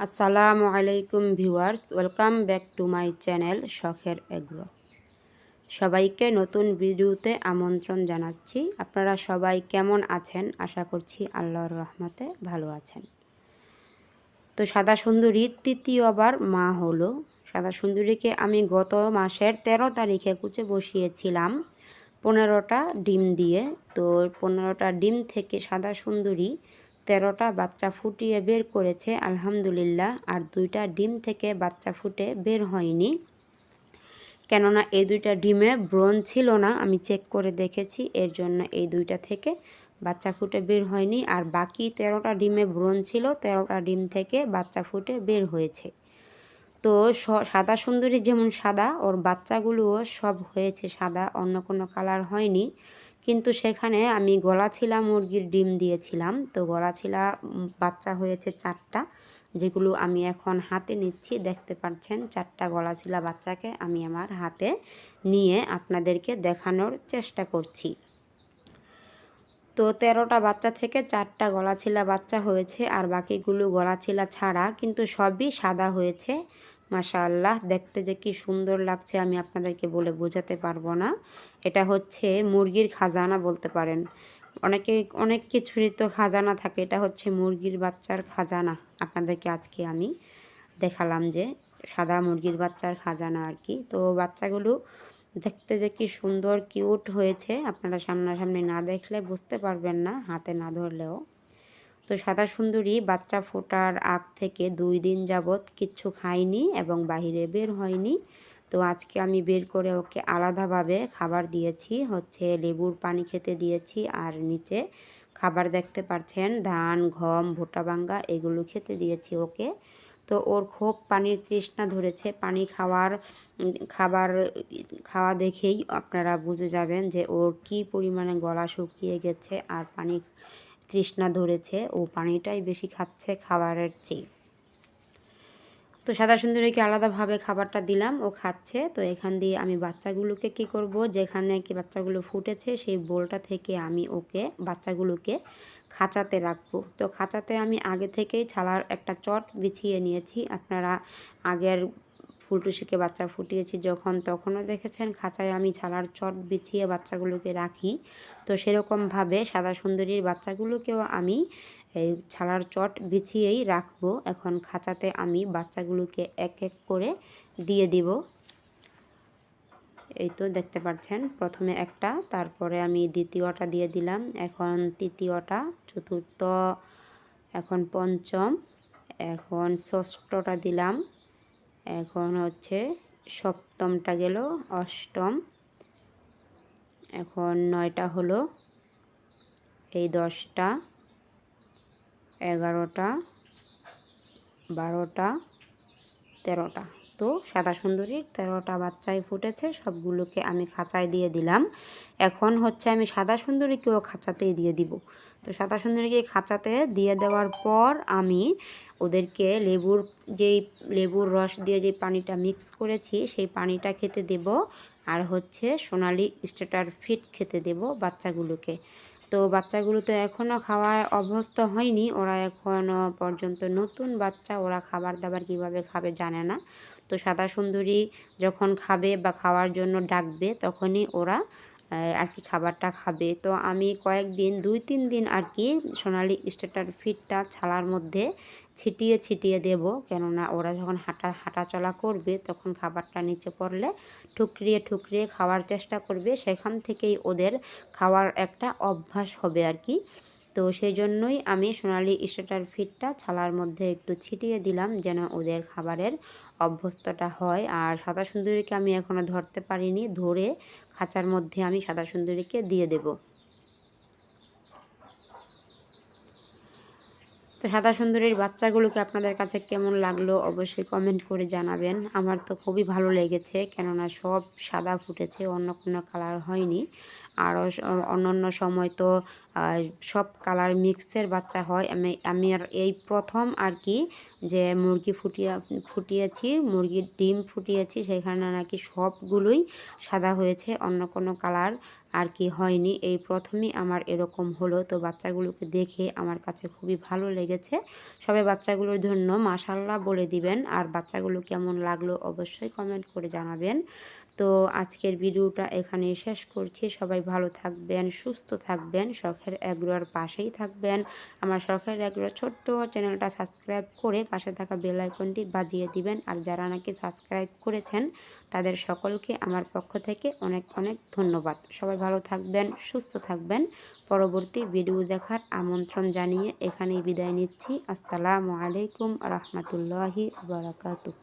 আসসালামু আলাইকুম viewers, welcome back to my channel শখের এগ্রো। সবাইকে নতুন ভিডিওতে আমন্ত্রণ জানাচ্ছি। আপনারা সবাই কেমন আছেন? আশা করছি আল্লাহর রহমতে ভালো আছেন। তো সাদা সুন্দরী তৃতীয়বার মা হলো। সাদা সুন্দরীকে আমি গত মাসের ১৩ তারিখে কুচে বসিয়েছিলাম পনেরোটা ডিম দিয়ে। তো পনেরোটা ডিম থেকে সাদা সুন্দরী তেরোটা বাচ্চা ফুটিয়ে বের করেছে, আলহামদুলিল্লাহ। আর দুইটা ডিম থেকে বাচ্চা ফুটে বের হয়নি। কেননা এই দুইটা ডিমে ব্রণ ছিল না, আমি চেক করে দেখেছি। এর জন্য এই দুইটা থেকে বাচ্চা ফুটে বের হয়নি। আর বাকি তেরোটা ডিমে ব্রণ ছিল, তেরোটা ডিম থেকে বাচ্চা ফুটে বের হয়েছে। তো সাদা সুন্দরী যেমন সাদা, ওর বাচ্চাগুলোও সব হয়েছে সাদা, অন্য কোনো কালার হয়নি। কিন্তু সেখানে আমি গলাছিলা মুরগির ডিম দিয়েছিলাম। তো গলাছিলা বাচ্চা হয়েছে চারটা, যেগুলো আমি এখন হাতে নিচ্ছি। দেখতে পাচ্ছেন, চারটা গলাছিলা বাচ্চাকে আমি আমার হাতে নিয়ে আপনাদেরকে দেখানোর চেষ্টা করছি। তো তেরোটা বাচ্চা থেকে চারটা গলাছিলা বাচ্চা হয়েছে, আর বাকিগুলো গলাছিলা ছাড়া, কিন্তু সবই সাদা হয়েছে। মাশাআল্লাহ, দেখতে যে কি সুন্দর লাগছে আমি আপনাদেরকে বলে বোঝাতে পারব না। এটা হচ্ছে মুরগির খাজানা বলতে পারেন। অনেকে, অনেক কিছুরই তো খাজানা থাকে, এটা হচ্ছে মুরগির বাচ্চার খাজানা। আপনাদেরকে আজকে আমি দেখালাম যে সাদা মুরগির বাচ্চার খাজানা আর কি। তো বাচ্চাগুলো দেখতে যে কি সুন্দর, কিউট হয়েছে, আপনারা সামনাসামনি না দেখলে বুঝতে পারবেন না, হাতে না ধরলেও। তো সাদা সুন্দরী, বাচ্চা ফোটার আগ থেকে দুই দিন যাবৎ কিচ্ছু খায়নি এবং বাহিরে বের হয়নি। তো আজকে আমি বের করে ওকে আলাদাভাবে খাবার দিয়েছি, হচ্ছে লেবুর পানি খেতে দিয়েছি আর নিচে খাবার দেখতে পাচ্ছেন ধান, গম, ভুট্টা বাঙ্গা এগুলো খেতে দিয়েছি ওকে। তো ওর খুব পানির তৃষ্ণা ধরেছে, পানি খাওয়ার, খাবার খাওয়া দেখেই আপনারা বুঝে যাবেন যে ওর কি পরিমাণে গলা শুকিয়ে গেছে আর পানি তৃষ্ণা ধরেছে, ও পানিটাই বেশি খাচ্ছে খাবারের চেয়ে। তো সাদা সুন্দরীকে আলাদাভাবে খাবারটা দিলাম, ও খাচ্ছে। তো এখান দিয়ে আমি বাচ্চাগুলোকে কি করব? যেখানে কি বাচ্চাগুলো ফুটেছে, সেই বোলটা থেকে আমি ওকে, বাচ্চাগুলোকে খাঁচাতে রাখব। তো খাঁচাতে আমি আগে থেকেই ছালার একটা চট বিছিয়ে নিয়েছি। আপনারা আগের ফুলটুসিকে বাচ্চা ফুটিয়েছি যখন তখনও দেখেছেন খাঁচায় আমি ছালার চট বিছিয়ে বাচ্চাগুলোকে রাখি। তো সেরকমভাবে সাদা সুন্দরীর বাচ্চাগুলোকেও আমি এই ছালার চট বিছিয়েই রাখব। এখন খাঁচাতে আমি বাচ্চাগুলোকে এক এক করে দিয়ে দিব। এই তো দেখতে পাচ্ছেন, প্রথমে একটা, তারপরে আমি দ্বিতীয়টা দিয়ে দিলাম। এখন তৃতীয়টা, চতুর্থ, এখন পঞ্চম, এখন ষষ্ঠটা দিলাম। এখন হচ্ছে সপ্তমটা গেল অষ্টম। এখন নয়টা হলো এই দশটা এগারোটা বারোটা তেরোটা। তো সাদা সুন্দরীর তেরোটা বাচ্চাই ফুটেছে, সবগুলোকে আমি খাঁচায় দিয়ে দিলাম। এখন হচ্ছে আমি সাদা সুন্দরীকেও খাঁচাতেই দিয়ে দিব। তো সাদা সুন্দরীকে খাঁচাতে দিয়ে দেওয়ার পর আমি ওদেরকে লেবুর যেই লেবুর রস দিয়ে যে পানিটা মিক্স করেছি, সেই পানিটা খেতে দেব। আর হচ্ছে সোনালি স্টেটার ফিট খেতে দেব বাচ্চাগুলোকে। তো বাচ্চাগুলো তো এখনও খাওয়ার অভ্যস্ত হয়নি, ওরা এখনও পর্যন্ত নতুন বাচ্চা, ওরা খাবার দাবার কীভাবে খাবে জানে না। তো সাদা সুন্দরী যখন খাবে বা খাওয়ার জন্য ডাকবে, তখনই ওরা আর কি খাবারটা খাবে। তো আমি কয়েকদিন, দুই তিন দিন আর কি সোনালি স্টেটার ফিটটা ছালার মধ্যে ছিটিয়ে ছিটিয়ে দেব। কেননা ওরা যখন হাঁটা, হাঁটাচলা করবে, তখন খাবারটা নিচে পড়লে ঠুকরিয়ে ঠুকরিয়ে খাওয়ার চেষ্টা করবে। সেখান থেকেই ওদের খাওয়ার একটা অভ্যাস হবে আর কি। তো সেই জন্যই আমি সোনালি স্টেটার ফিটটা ছালার মধ্যে একটু ছিটিয়ে দিলাম, যেন ওদের খাবারের অভ্যস্তটা হয়। আর সাদা সুন্দরীকে আমি এখনও ধরতে পারিনি। ধরে খাঁচার মধ্যে আমি সাদা সুন্দরীকে দিয়ে দেব। তো সাদা সুন্দরীর বাচ্চাগুলোকে আপনাদের কাছে কেমন লাগল অবশ্যই কমেন্ট করে জানাবেন। আমার তো খুবই ভালো লেগেছে। কেননা সব সাদা ফুটেছে, অন্য কোনো কালার হয়নি। আরও অন্যান্য সময় তো সব কালার মিক্সের বাচ্চা হয়। আমি আমি আর এই প্রথম আর কি যে মুরগি ফুটিয়ে, ফুটিয়েছি মুরগির ডিম ফুটিয়েছি সেখানে নাকি সবগুলোই সাদা হয়েছে, অন্য কোনো কালার আর কি হয়নি। এই প্রথমেই আমার এরকম হলো। তো বাচ্চাগুলোকে দেখে আমার কাছে খুবই ভালো লেগেছে। সবাই বাচ্চাগুলোর জন্য মাসাল্লাহ বলে দিবেন। আর বাচ্চাগুলো কেমন লাগল অবশ্যই কমেন্ট করে জানাবেন। তো আজকের ভিডিওটা এখানে শেষ করছি। সবাই ভালো থাকবেন, সুস্থ থাকবেন, শখের এগ্রোর পাশেই থাকবেন। আমার শখের এগ্রো ছোট্ট চ্যানেলটা সাবস্ক্রাইব করে পাশে থাকা বেল আইকনটি বাজিয়ে দিবেন। আর যারা নাকি সাবস্ক্রাইব করেছেন, তাদের সকলকে আমার পক্ষ থেকে অনেক অনেক ধন্যবাদ। সবাই ভালো থাকবেন, সুস্থ থাকবেন। পরবর্তী ভিডিও দেখার আমন্ত্রণ জানিয়ে এখানেই বিদায় নিচ্ছি। আসসালামু আলাইকুম রহমতুল্লাহি বারাকাতুহ।